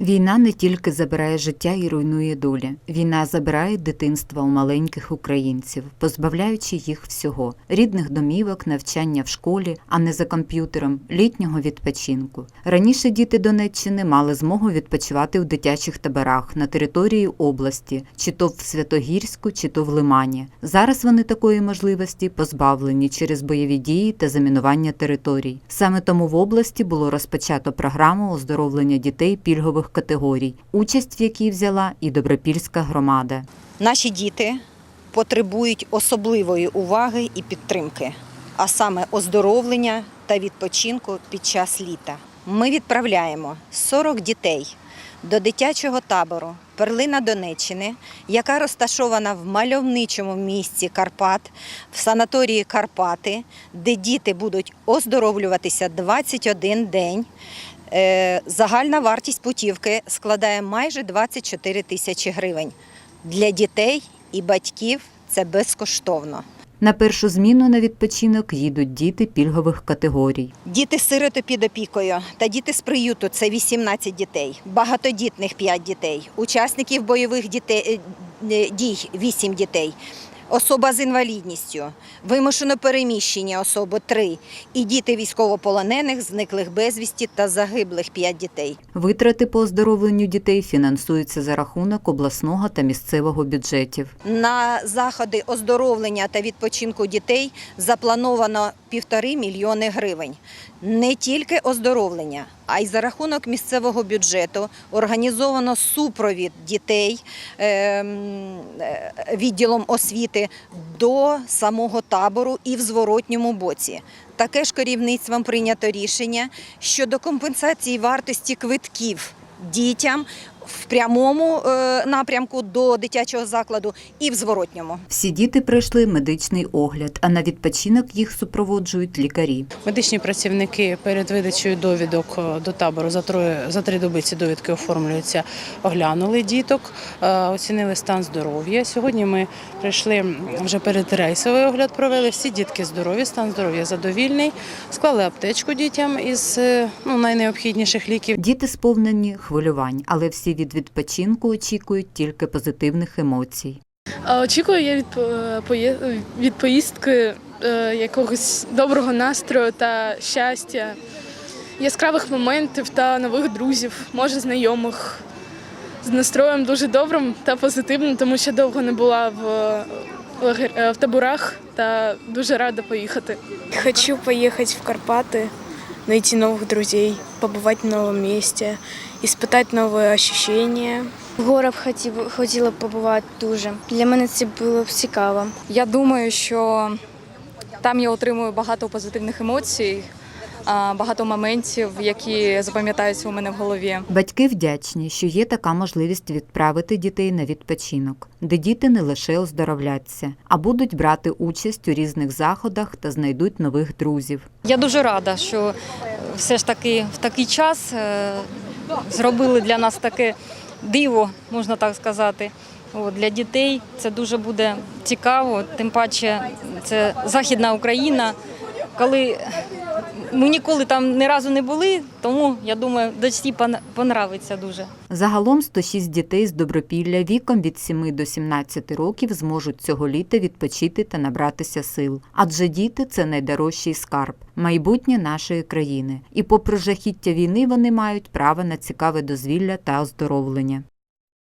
Війна не тільки забирає життя і руйнує долі. Війна забирає дитинство у маленьких українців, позбавляючи їх всього: рідних домівок, навчання в школі, а не за комп'ютером, літнього відпочинку. Раніше діти Донеччини мали змогу відпочивати в дитячих таборах на території області, чи то в Святогірську, чи то в Лимані. Зараз вони такої можливості позбавлені через бойові дії та замінування територій. Саме тому в області було розпочато програму оздоровлення дітей пільгових категорій, участь в якій взяла і Добропільська громада. Наші діти потребують особливої уваги і підтримки, а саме оздоровлення та відпочинку під час літа. Ми відправляємо 40 дітей до дитячого табору Перлина Донеччини, яка розташована в мальовничому місті Карпат, в санаторії Карпати, де діти будуть оздоровлюватися 21 день. Е, Загальна вартість путівки складає майже 24 тисячі гривень. Для дітей і батьків це безкоштовно. На першу зміну на відпочинок їдуть діти пільгових категорій. Діти-сироти під опікою та діти з приюту це 18 дітей, багатодітних 5 дітей, учасників бойових дітей, е, дій 8 дітей, особа з інвалідністю, вимушено переміщені особи 3 і діти військовополонених, зниклих безвісті та загиблих 5 дітей. Витрати по оздоровленню дітей фінансуються за рахунок обласного та місцевого бюджетів. На заходи оздоровлення та відпочинку дітей заплановано півтори мільйони гривень. Не тільки оздоровлення, а й за рахунок місцевого бюджету організовано супровід дітей ем, е, відділом освіти до самого табору і в зворотньому боці. Таке ж керівництвом прийнято рішення щодо компенсації вартості квитків дітям в прямому е, напрямку до дитячого закладу і в зворотньому. Всі діти пройшли медичний огляд, а на відпочинок їх супроводжують лікарі. Медичні працівники перед видачею довідок е, до табору за троє за три доби ці довідки оформлюються, оглянули діток, е, оцінили стан здоров'я. Сьогодні ми прийшли вже перед рейсовий огляд, провели всі дітки здорові, стан здоров'я задовільний. Склали аптечку дітям із ну, найнеобхідніших ліків. Діти сповнені хвилювань, але всі від відпочинку очікують тільки позитивних емоцій. Очікую я від, е, від поїздки е, якогось доброго настрою та щастя, яскравих моментів та нових друзів, може знайомих. З настроєм дуже добрим та позитивним, тому що довго не була в, е, в таборах та дуже рада поїхати. Хочу поехать в Карпаты, найти новых друзей, побывать в новом месте, испытать новые ощущения. В горах хотів, хотіла б побувати дуже. Для мене це було б цікаво. Я думаю, що там я отримую багато позитивних емоцій, а, багато моментів, які запам'ятаються у мене в голові. Батьки вдячні, що є така можливість відправити дітей на відпочинок, де діти не лише оздоровляться, а будуть брати участь у різних заходах та знайдуть нових друзів. Я дуже рада, що все ж таки в такий час е, зробили для нас таке диво, можна так сказати. Для дітей це дуже буде цікаво, тим паче це Західна Україна. Коли ми ніколи там ні разу не були, тому я думаю, дочці пон- понравиться дуже. Загалом 106 дітей з Добропілля віком від 7 до 17 років зможуть цього літа відпочити та набратися сил. Адже діти це найдорожчий скарб, майбутнє нашої країни. І попри жахіття війни вони мають право на цікаве дозвілля та оздоровлення.